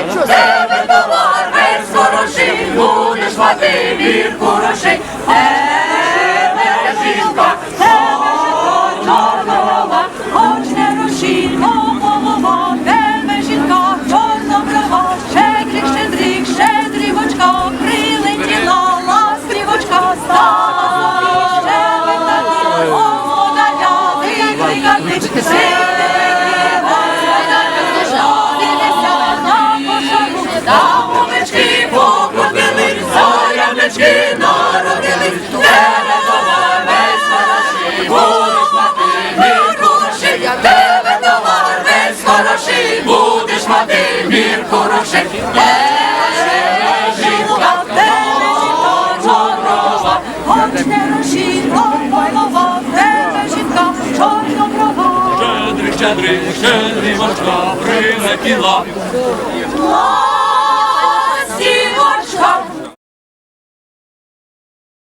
тебе товар, без хороший, будеш мати вір хороший, тебе жінка, чорноброва, хоч не руші, голова, тебе жінка, чорноброва, щедрік, щедрік, щедрівочка, прилетіла, ластрівочка, стала, ще витала, господа, ти викати. Хороший, будеш мати мір хороший. Жінка, чорнова, хоч не рожінка, голова, тебе жінка, чорноброва. щедрий, щедрий, важка прилетіла.